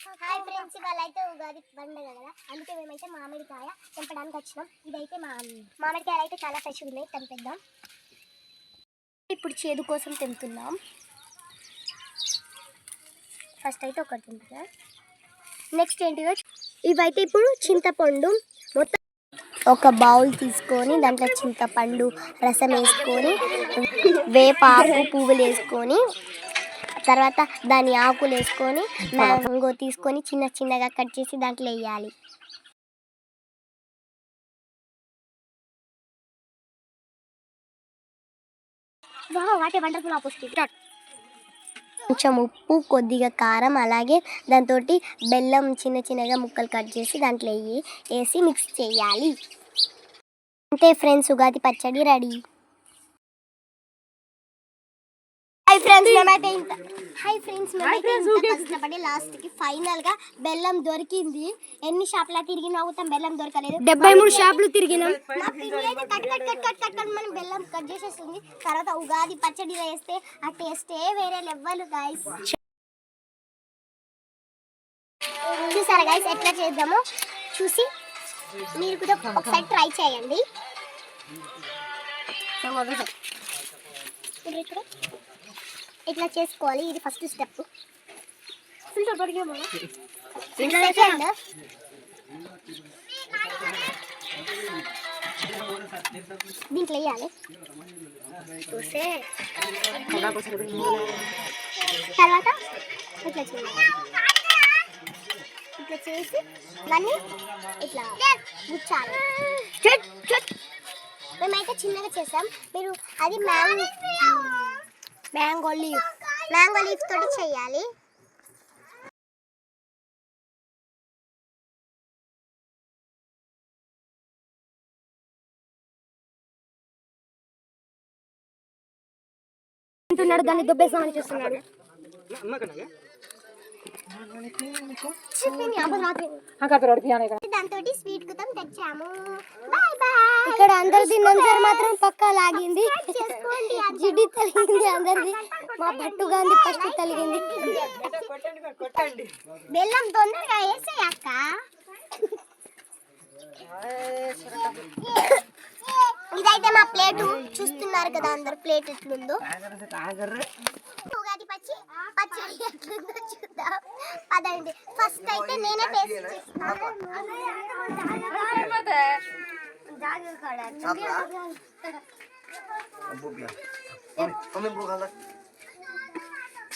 Hi friends ఇవాళ అయితే ఉగాది పండుగ కదా. అందుకే మేమైతే మామిడికాయ తెంపడానికి వచ్చినాం. ఇదైతే మా మామిడికాయలు అయితే చాలా ఫ్రెష్ ఉన్నాయి తెంపేద్దాం. ఇప్పుడు చేదు కోసం తెంపుతున్నాం. ఫస్ట్ అయితే ఒకటి తెంపుతా నెక్స్ట్ ఏంటిదో ఇవైతే ఇప్పుడు చింతపండు మొత్తం ఒక బౌల్ తీసుకొని దాంట్లో చింతపండు రసం వేసుకొని వేపాకు పువ్వులు వేసుకొని తర్వాత దాని ఆకులు వేసుకొని మ్యాంగో తీసుకొని చిన్న చిన్నగా కట్ చేసి దాంట్లో వేయాలి. వాటే వండర్ఫుల్ ఆపోజిట్ కొంచెం ఉప్పు కొద్దిగా కారం అలాగే దాంతో బెల్లం చిన్న చిన్నగా ముక్కలు కట్ చేసి దాంట్లో వేసి మిక్స్ చేయాలి. అంతే ఫ్రెండ్స్ ఉగాది పచ్చడి రెడీ. హాయ్ ఫ్రెండ్స్ మేమైతే ఇంత హాయ్ ఫ్రెండ్స్ మేమైతే ఇంత కష్టపడి లాస్ట్కి ఫైనల్గా బెల్లం దొరికింది. ఎన్ని షాపులా తిరిగి నవ్వుతాం బెల్లం దొరకలేదు. డెబ్బై మూడు షాపులు తిరిగినాం. మా అయితే cut cut cut cut cut cut మనం బెల్లం కట్ చేసేస్తుంది. తర్వాత ఉగాది పచ్చడిలో వేస్తే ఆ టేస్టే వేరే లెవెల్ గాయస్ చూసారా గైస్ ఎట్లా చేద్దామో? చూసి మీరు కూడా ఒకసారి ట్రై చేయండి. ఇక్కడ ఇట్లా చేసుకోవాలి? ఇది ఫస్ట్ స్టెప్ సెకండ్ దీంట్లో వేయాలి. చూసే. తర్వాత ఇట్లా చేయాలి. ఇట్లా చేసి దాన్ని ఇట్లా గుచ్చాలి మేమైతే చిన్నగా చేసాం. మీరు అది mango mango leaf. Mango leaf తోటి చేయాలి. అంటున్నాడు దాన్ని దుబ్బేసామని చూస్తున్నాడు. దాంతో స్వీట్ కుతం తెచ్చాము. Bye bye. అందరు తిన్నందరు మాత్రం పక్కా లాగింది జిడ్డి తలిగింది అందరిది మా భట్టు గాంధీ ఫస్ట్ తలిగింది బెల్లం తొందరగా వేసే అక్క ఇదైతే మా ప్లేటు చూస్తున్నారు కదా అందరు ప్లేట్ ఎట్లుందో ఉగాది పచ్చి పచ్చడి ఎట్లుందో చూద్దాం పదండి ఫస్ట్ అయితే నేనే టేస్ట్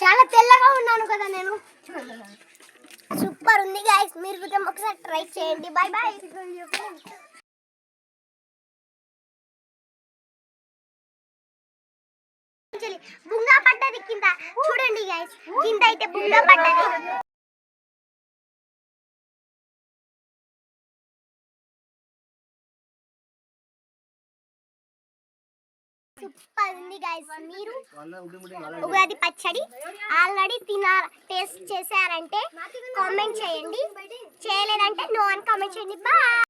చాలా తెల్లగా ఉన్నాను కదా నేను. సూపర్ ఉంది గాయస్ మీరు కూడా ఒకసారి ట్రై చేయండి. బాయ్ బాయ్ బుంగా పడ్డది కింద. చూడండి గైస్ కింద అయితే బుంగా పడ్డది. సూపర్ ఉంది గైస్ మీరు ఉగాది పచ్చడి ఆల్రెడీ తినా టేస్ట్ చేశారంటే కామెంట్ చేయండి. చేయలేదంటే నో అని కామెంట్ చేయండి. బాయ్